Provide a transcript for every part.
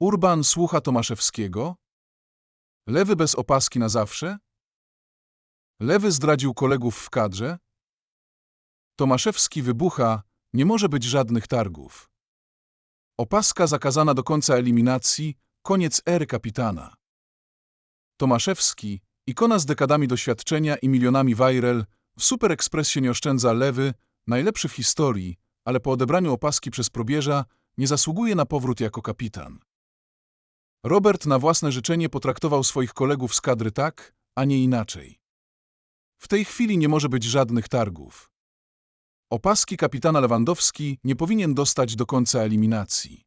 Urban słucha Tomaszewskiego? Lewy bez opaski na zawsze? Lewy zdradził kolegów w kadrze? Tomaszewski wybucha, nie może być żadnych targów. Opaska zakazana do końca eliminacji, koniec ery kapitana. Tomaszewski, ikona z dekadami doświadczenia i milionami viral, w Super Express się nie oszczędza lewy, najlepszy w historii, ale po odebraniu opaski przez probierza nie zasługuje na powrót jako kapitan. Robert na własne życzenie potraktował swoich kolegów z kadry tak, a nie inaczej. W tej chwili nie może być żadnych targów. Opaski kapitana Lewandowski nie powinien dostać do końca eliminacji.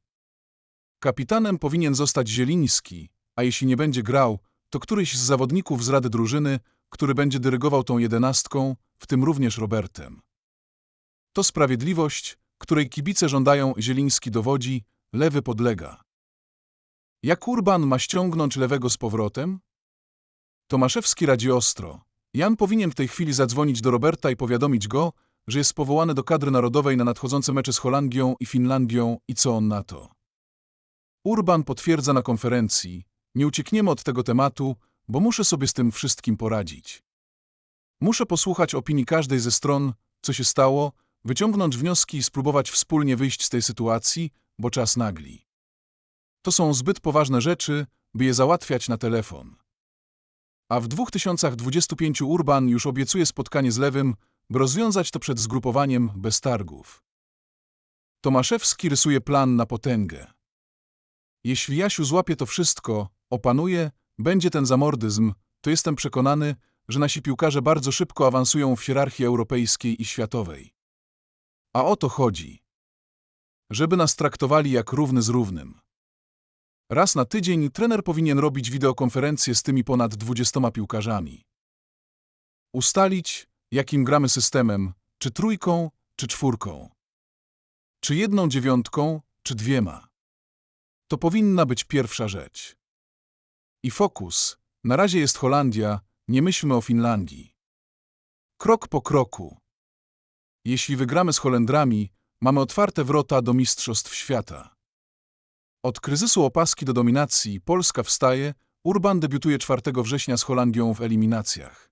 Kapitanem powinien zostać Zieliński, a jeśli nie będzie grał, to któryś z zawodników z rady drużyny, który będzie dyrygował tą jedenastką, w tym również Robertem. To sprawiedliwość, której kibice żądają Zieliński dowodzi, lewy podlega. Jak Urban ma ściągnąć lewego z powrotem? Tomaszewski radzi ostro. Jan powinien w tej chwili zadzwonić do Roberta i powiadomić go, że jest powołany do kadry narodowej na nadchodzące mecze z Holandią i Finlandią i co on na to. Urban potwierdza na konferencji, nie uciekniemy od tego tematu, bo muszę sobie z tym wszystkim poradzić. Muszę posłuchać opinii każdej ze stron, co się stało, wyciągnąć wnioski i spróbować wspólnie wyjść z tej sytuacji, bo czas nagli. To są zbyt poważne rzeczy, by je załatwiać na telefon. A w 2025 Urban już obiecuje spotkanie z Lewym, by rozwiązać to przed zgrupowaniem bez targów. Tomaszewski rysuje plan na potęgę. Jeśli Jasiu złapie to wszystko, opanuje, będzie ten zamordyzm, to jestem przekonany, że nasi piłkarze bardzo szybko awansują w hierarchii europejskiej i światowej. A o to chodzi. Żeby nas traktowali jak równy z równym. Raz na tydzień trener powinien robić wideokonferencję z tymi ponad 20 piłkarzami. Ustalić, jakim gramy systemem, czy trójką, czy czwórką. Czy jedną dziewiątką, czy dwiema. To powinna być pierwsza rzecz. I fokus. Na razie jest Holandia, nie myślmy o Finlandii. Krok po kroku. Jeśli wygramy z Holendrami, mamy otwarte wrota do Mistrzostw Świata. Od kryzysu opaski do dominacji Polska wstaje, Urban debiutuje 4 września z Holandią w eliminacjach.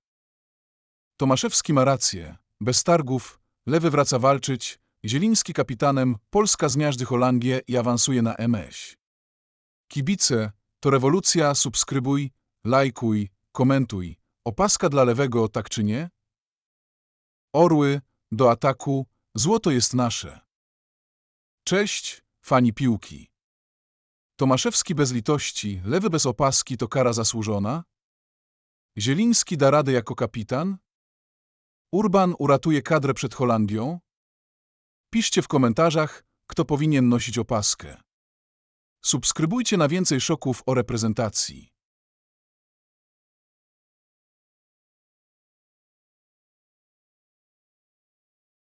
Tomaszewski ma rację, bez targów, Lewy wraca walczyć, Zieliński kapitanem, Polska zmiażdży Holandię i awansuje na MŚ. Kibice, to rewolucja, subskrybuj, lajkuj, komentuj. Opaska dla lewego, tak czy nie? Orły, do ataku, złoto jest nasze. Cześć, fani piłki. Tomaszewski bez litości, lewy bez opaski to kara zasłużona? Zieliński da radę jako kapitan? Urban uratuje kadrę przed Holandią? Piszcie w komentarzach, kto powinien nosić opaskę. Subskrybujcie na więcej szoków o reprezentacji.